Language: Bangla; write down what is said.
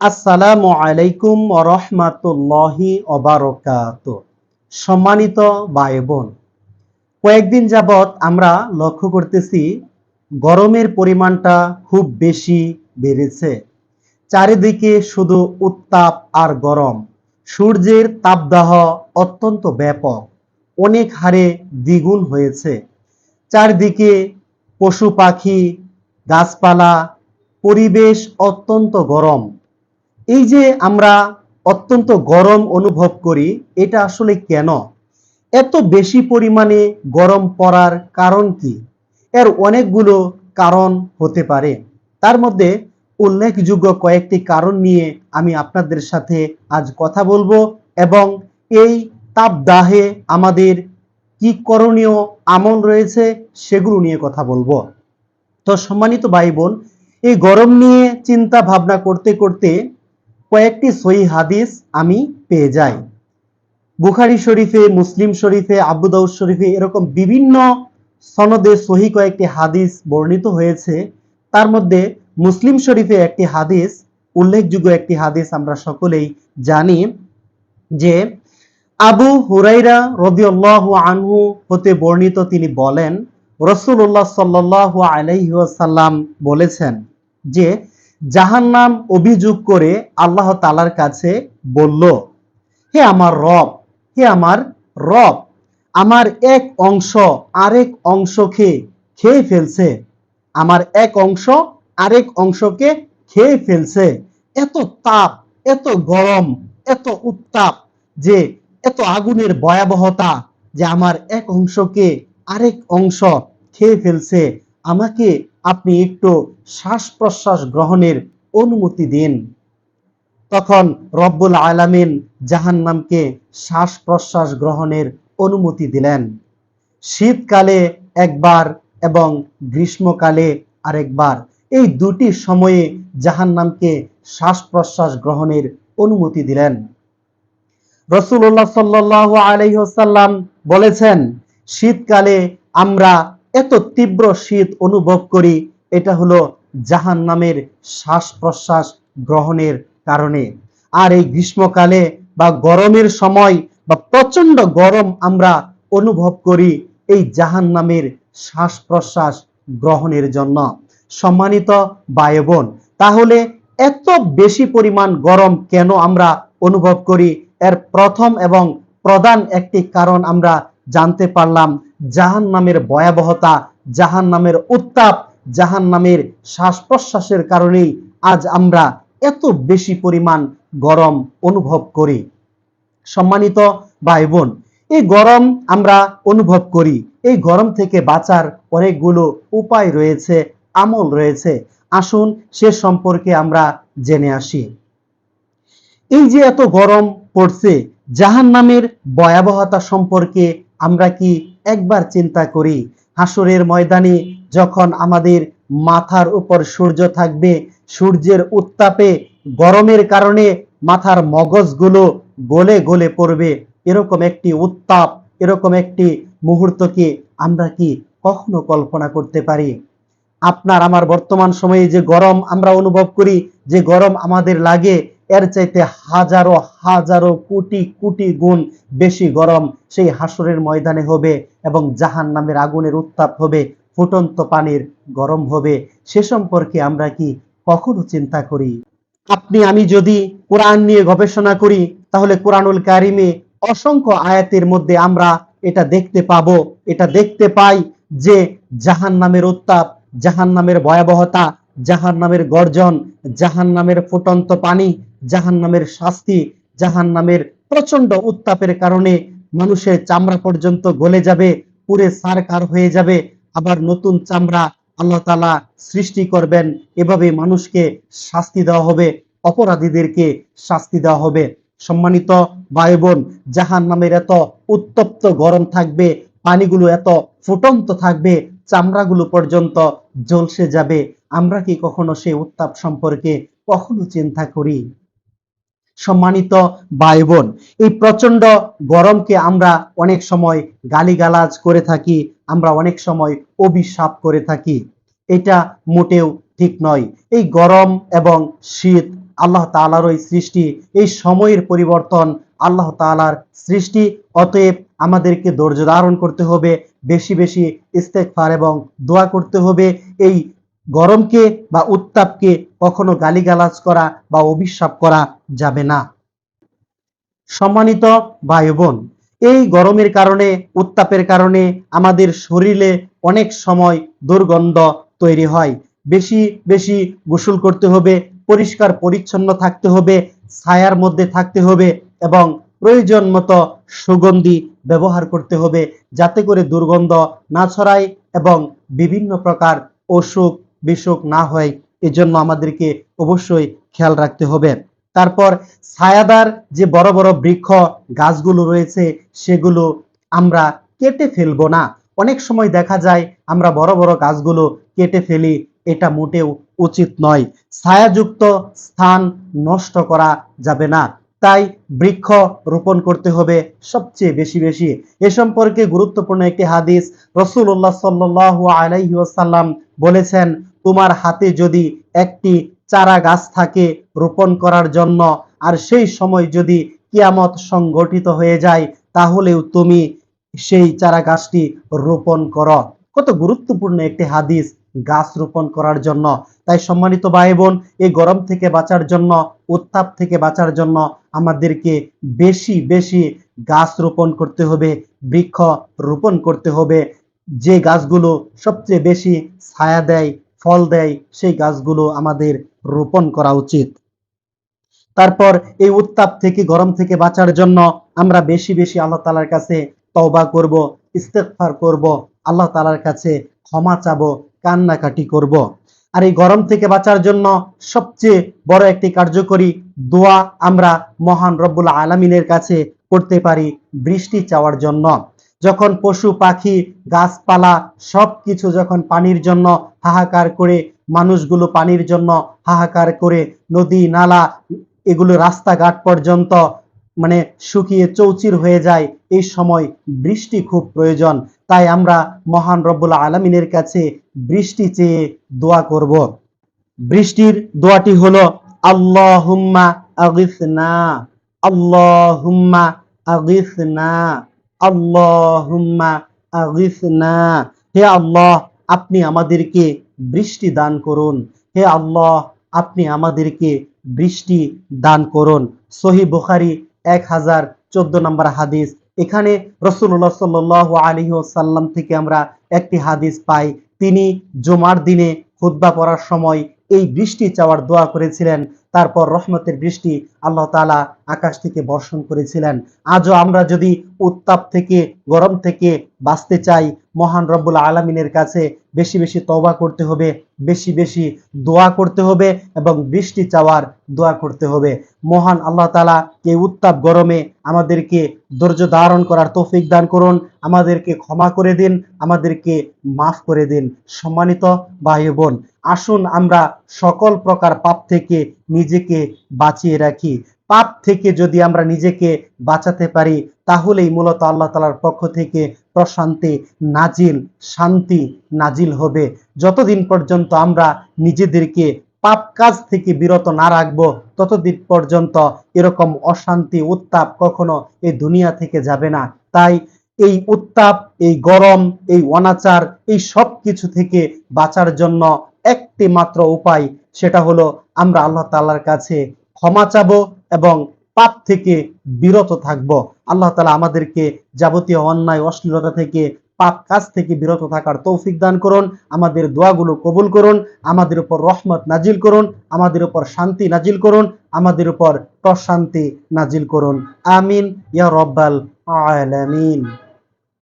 আসসালামু আলাইকুম রহমাতুল্লাহি অবারকাত সম্মানিত ভাই বোন কয়েকদিন যাবৎ আমরা লক্ষ্য করতেছি গরমের পরিমাণটা খুব বেশি বেড়েছে। চারিদিকে শুধু উত্তাপ আর গরম। সূর্যের তাপদাহ অত্যন্ত ব্যাপক। অনেক হারে দ্বিগুণ হয়েছে। চারদিকে পশু পাখি, গাছপালা, পরিবেশ অত্যন্ত গরম। এই যে আমরা অত্যন্ত গরম অনুভব করি, এটা আসলে কেন? এত বেশি পরিমাণে গরম পড়ার কারণ কি? এর অনেকগুলো কারণ হতে পারে। তার মধ্যে উল্লেখযোগ্য কয়েকটি কারণ নিয়ে আমি আপনাদের সাথে আজ কথা বলব এবং এই তাপদাহে আমাদের কি করণীয় আমল রয়েছে সেগুলো নিয়ে কথা বলব। তো সম্মানিত ভাই বোন, এই গরম নিয়ে চিন্তা ভাবনা করতে করতে কয়েকটি সহি হাদিস আমি পেয়ে যাই। বুখারি শরীফে, মুসলিম শরীফে, আবু দাউদ শরীফে এরকম বিভিন্ন সনদে সহি কয়েকটি হাদিস বর্ণিত হয়েছে। তার মধ্যে মুসলিম শরীফে একটি হাদিস, উল্লেখযোগ্য একটি হাদিস আমরা সকলেই জানি যে আবু হুরাইরা রদিউল্লাহু আনহু হতে বর্ণিত তিনি বলেন রসুল্লাহ সাল্লাহ আলাইসাল্লাম বলেছেন যে জাহান্নাম অভিযোগ করে আল্লাহ তালার কাছে বলল, হে আমার রব, হে আমার রব, আমার এক অংশ আরেক অংশকে খেয়ে ফেলছে। আমার এক অংশ আরেক অংশকে খেয়ে ফেলছে। এত তাপ, এত গরম, এত উত্তাপ যে, এত আগুনের ভয়াবহতা যে আমার এক অংশকে আরেক অংশ খেয়ে ফেলছে। আমাকে আপনি একটু শ্বাস প্রশ্বাস গ্রহণের অনুমতি দিন। তখন রব্বুল আলামিন জাহান্নামকে শ্বাস প্রশ্বাস গ্রহণের অনুমতি দিলেন। শীতকালে একবার এবং গ্রীষ্মকালে আরেকবার। এই দুটি সময়ে জাহান্নামকে শ্বাস প্রশ্বাস গ্রহণের অনুমতি দিলেন। রসুল্লাহ সাল্লাহ আলহ্লাম বলেছেন, শীতকালে আমরা এত তীব্র শীত অনুভব করি, এটা হলো জাহান নামের শ্বাস প্রশ্বাস গ্রহণের কারণে। আর এই গ্রীষ্মকালে বা গরমের সময় বা প্রচণ্ড গরম আমরা অনুভব করি এই জাহান নামের শ্বাস প্রশ্বাস গ্রহণের জন্য। সম্মানিত বায়ু বোন তাহলে এত বেশি পরিমাণ গরম কেন আমরা অনুভব করি? এর প্রথম এবং প্রধান একটি কারণ আমরা জানতে পারলাম জাহান নামের ভয়াবহতা জাহান নামের উত্তাপ জাহান নামের শ্বাস প্রশ্বাসের কারণেই আজ আমরা এত বেশি পরিমাণ গরম অনুভব করি। সম্মানিত ভাই বোন এই গরম আমরা অনুভব করি। এই গরম থেকে বাঁচার অনেকগুলো উপায় রয়েছে, আমল রয়েছে। আসুন সে সম্পর্কে আমরা জেনে আসি। এই যে এত গরম পড়ছে জাহান নামের ভয়াবহতা সম্পর্কে আমরা কি একবার চিন্তা করি, হাসরের ময়দানে যখন আমাদের মাথার উপর সূর্য থাকবে, সূর্যের উত্তাপে, গরমের কারণে মাথার মগজগুলো গলে গলে পড়বে, এরকম একটি উত্তাপ, এরকম একটি মুহূর্তকে আমরা কি কখনো কল্পনা করতে পারি? আপনার আমার বর্তমান সময়ে যে গরম আমরা অনুভব করি, যে গরম আমাদের লাগে এর চাইতে হাজারো হাজারো কোটি কোটি গুণ বেশি গরম সেই হাসরের ময়দানে হবে এবং জাহান নামের আগুনের উত্তাপ হবে, ফুটন্ত পানির গরম হবে। সে সম্পর্কে আমরা কি কখনো চিন্তা করি? আপনি, আমি যদি কোরআন নিয়ে গবেষণা করি, তাহলে কোরআনুল কারিমে অসংখ্য আয়াতের মধ্যে আমরা এটা দেখতে পাবো। এটা দেখতে পাই যে জাহান নামের উত্তাপ জাহান নামের ভয়াবহতা জাহান নামের গর্জন জাহান নামের ফুটন্ত পানি জাহান নামের শাস্তি জাহান নামের প্রচণ্ড উত্তাপের কারণে মানুষের চামড়া পর্যন্ত গলে যাবে পুরে সারকার হয়ে যাবে। আবার নতুন চামড়া আল্লাহ তালা সৃষ্টি করবেন, এভাবে মানুষকে শাস্তি দেওয়া হবে, অপরাধীদেরকে শাস্তি দেওয়া হবে। সম্মানিত ভাই বোন জাহান নামের এত উত্তপ্ত গরম থাকবে, পানিগুলো এত ফুটন্ত থাকবে, চামড়াগুলো পর্যন্ত জ্বলসে যাবে। আমরা কি কখনো সেই উত্তাপ সম্পর্কে কখনো চিন্তা করি? সম্মানিত ভাই বোন এই প্রচণ্ড গরমকে আমরা অনেক সময় গালিগালাজ করে থাকি, আমরা অনেক সময় অভিশাপ করে থাকি। এটা মোটেও ঠিক নয়। এই গরম এবং শীত আল্লাহ তাআলারই সৃষ্টি, এই সময়ের পরিবর্তন আল্লাহ তাআলার সৃষ্টি। অতএব আমাদেরকে ধৈর্য ধারণ করতে হবে, বেশি বেশি ইস্তেগফার এবং দোয়া করতে হবে। এই গরমকে বা উত্তাপকে কখনো গালিগালাজ করা বা অভিশাপ করা যাবে না। সম্মানিত ভাই বোন, এই গরমের কারণে, উত্তাপের কারণে আমাদের শরীরে অনেক সময় দুর্গন্ধ তৈরি হয়। বেশি বেশি গোসল করতে হবে, পরিষ্কার পরিচ্ছন্ন থাকতে হবে, ছায়ার মধ্যে থাকতে হবে এবং প্রয়োজন মতো সুগন্ধি ব্যবহার করতে হবে যাতে করে দুর্গন্ধ না ছড়ায় এবং বিভিন্ন প্রকার অসুখ বিসুখ না হয়, এজন্য আমাদেরকে অবশ্যই খেয়াল রাখতে হবে। তারপর ছায়াদার যে বড় বড় বৃক্ষ গাছগুলো রয়েছে, সেগুলো আমরা কেটে ফেলব না। অনেক সময় দেখা যায় আমরা বড় বড় গাছগুলো কেটে ফেলি, এটা মোটেও উচিত নয়। ছায়াযুক্ত স্থান নষ্ট করা যাবে না। তাই বৃক্ষ রোপণ করতে হবে সবচেয়ে বেশি বেশি। এ সম্পর্কে গুরুত্বপূর্ণ একটি হাদিস রসুল্লাহ সাল্লাহ আলাইহি ওয়াসাল্লাম বলেছেন তোমার হাতে যদি একটি চারা গাছ থাকে রোপণ করার জন্য, আর সেই সময় যদি কিয়ামত সংগঠিত হয়ে যায়, তাহলেও তুমি সেই চারা গাছটি রোপণ করো। কত গুরুত্বপূর্ণ একটি হাদিস, গাছ রোপণ করার জন্য। তাই সম্মানিত ভাই বোন এই গরম থেকে বাঁচার জন্য, উত্তাপ থেকে বাঁচার জন্য আমাদেরকে বেশি বেশি গাছ রোপণ করতে হবে, বৃক্ষ রোপণ করতে হবে। যে গাছগুলো সবচেয়ে বেশি ছায়া দেয় ফল দেয়, সেই গাছগুলো আমাদের রোপণ করা উচিত। তারপর এই উত্তাপ থেকে, গরম থেকে বাঁচার জন্য আমরা বেশি বেশি আল্লাহ তালার কাছে তওবা করব, ইস্তেগফার করব, আল্লাহ তালার কাছে ক্ষমা চাবো, কান্নাকাটি করব। আর এই গরম থেকে বাঁচার জন্য সবচেয়ে বড় একটি কার্যকরী দোয়া আমরা মহান রব্বুল আলমিনের কাছে করতে পারি বৃষ্টি চাওয়ার জন্য। যখন পশু, পাখি, গাছপালা সব কিছু যখন পানির জন্য হাহাকার করে, মানুষগুলো পানির জন্য হাহাকার করে, নদী, নালা, এগুলো রাস্তাঘাট পর্যন্ত মানে শুকিয়ে চৌচির হয়ে যায়, এই সময় বৃষ্টি খুব প্রয়োজন। তাই আমরা মহান রব্বুল আলমিনের কাছে বৃষ্টি চেয়ে দোয়া করব। বৃষ্টির দোয়াটি হলো, আল্লাহুম্মা আগিসনা আল্লাহুম্মা আগিসনা। আল্লাহুম্মা আগিসনা। হে আল্লাহ, আপনি আমাদেরকে বৃষ্টি দান করুন। হে আল্লাহ, আপনি আমাদেরকে বৃষ্টি দান করুন। সহি বুখারি এক হাজার চোদ্দ নম্বর হাদিস। এখানে রসুল্লাহ সাল আলী সাল্লাম থেকে আমরা একটি হাদিস পাই। তিনি জুমার দিনে খুদ্া পড়ার সময় এই বৃষ্টি চাওয়ার দোয়া করেছিলেন। তারপর রহমতের বৃষ্টি আল্লাহ তালা আকাশ থেকে বর্ষণ করেছিলেন। আজও আমরা যদি উত্তাপ থেকে, গরম থেকে বাঁচতে চাই, মহান রব্বুল আলমিনের কাছে বেশি বেশি তবা করতে হবে, বেশি বেশি দোয়া করতে হবে এবং বৃষ্টি চাওয়ার দোয়া করতে হবে। মহান আল্লাহ তালা এই উত্তাপ গরমে আমাদেরকে ধৈর্য ধারণ করার তৌফিক দান করুন, আমাদেরকে ক্ষমা করে দিন, আমাদেরকে মাফ করে দিন। সম্মানিত ভাই বোন আসুন আমরা সকল প্রকার পাপ থেকে নিজেকে বাঁচিয়ে রাখি। পাপ থেকে যদি আমরা নিজেকে বাঁচাতে পারি, তাহলেই মূলত আল্লাহ তালার পক্ষ থেকে প্রশান্তি, নাজিল, শান্তি নাজিল হবে। যতদিন পর্যন্ত আমরা নিজেদেরকে পাপ কাজ থেকে বিরত না রাখব, ততদিন পর্যন্ত এরকম অশান্তি, উত্তাপ কখনো এই দুনিয়া থেকে যাবে না। তাই এই উত্তাপ, এই গরম, এই অনাচার, এই সব কিছু থেকে বাঁচার জন্য একটি মাত্র উপায়, সেটা হলো আমরা আল্লাহ তাল্লার কাছে ক্ষমা চাবো এবং পাপ থেকে বিরত থাকব। আল্লাহ তালা আমাদেরকে যাবতীয় অন্যায়, অশ্লীলতা থেকে, পাপ কাজ থেকে বিরত থাকার তৌফিক দান করুন, আমাদের দোয়াগুলো কবুল করুন, আমাদের উপর রহমত নাজিল করুন, আমাদের উপর শান্তি নাজিল করুন, আমাদের উপর প্রশান্তি নাজিল করুন। আমিন ইয়া রব্বাল আলামিন।